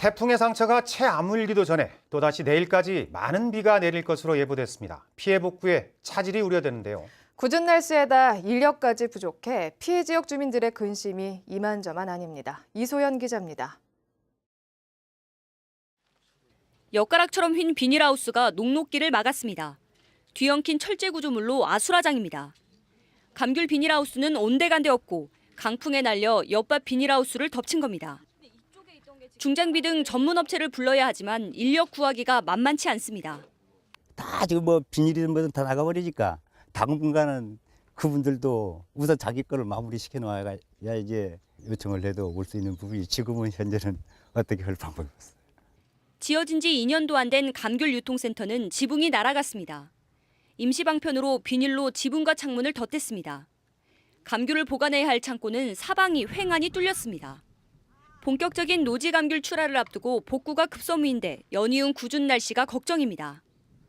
태풍의 상처가 채 아물기도 전에 또다시 내일까지 많은 비가 내릴 것으로 예보됐습니다. 피해 복구에 차질이 우려되는데요. 굳은 날씨에다 인력까지 부족해 피해 지역 주민들의 근심이 이만저만 아닙니다. 이소연 기자입니다. 엿가락처럼 휜 비닐하우스가 녹록기를 막았습니다. 뒤엉킨 철제 구조물로 아수라장입니다. 감귤 비닐하우스는 온데간데 없고 강풍에 날려 옆밭 비닐하우스를 덮친 겁니다. 중장비 등 전문 업체를 불러야 하지만 인력 구하기가 만만치 않습니다. 다 지금 뭐 비닐이든 뭐든 다 나가버리니까 당분간은 그분들도 우선 자기 거를 마무리 시켜 놓아야 이제 요청을 해도 올 수 있는 부분이 지금은 현재는 어떻게 할 방법이 없어요. 지어진 지 2년도 안 된 감귤 유통센터는 지붕이 날아갔습니다. 임시 방편으로 비닐로 지붕과 창문을 덧댔습니다. 감귤을 보관해야 할 창고는 사방이 횡하니 뚫렸습니다. 본격적인 노지 감귤 출하를 앞두고 복구가 급선무인데 연이은 궂은 날씨가 걱정입니다.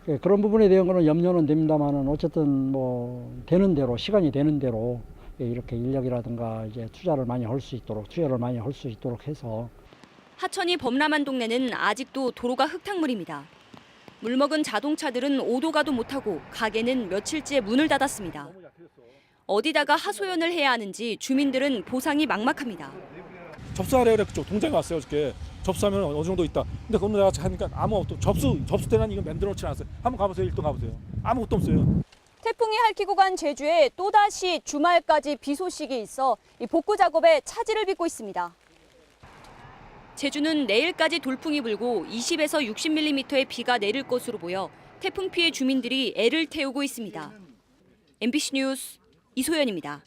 예, 그런 부분에 대한 거는 염려는 됩니다만은 어쨌든 뭐 되는 대로 시간이 되는 대로 예, 이렇게 인력이라든가 이제 투자를 많이 할 수 있도록 투자를 많이 할 수 있도록 해서 하천이 범람한 동네는 아직도 도로가 흙탕물입니다. 물먹은 자동차들은 오도 가도 못하고 가게는 며칠째 문을 닫았습니다. 어디다가 하소연을 해야 하는지 주민들은 보상이 막막합니다. 접수하래 그래 그쪽 동장에 왔어요 어저께 접수하면 어느 정도 있다 근데 그거 내가 하니까 아무것도 접수 접수대란 이거 만들어 놓지 않았어요 한번 가보세요 일동 가보세요 아무것도 없어요 태풍이 핥히고 간 제주에 또다시 주말까지 비 소식이 있어 이 복구 작업에 차질을 빚고 있습니다. 제주는 내일까지 돌풍이 불고 20에서 60mm의 비가 내릴 것으로 보여 태풍 피해 주민들이 애를 태우고 있습니다. MBC 뉴스 이소연입니다.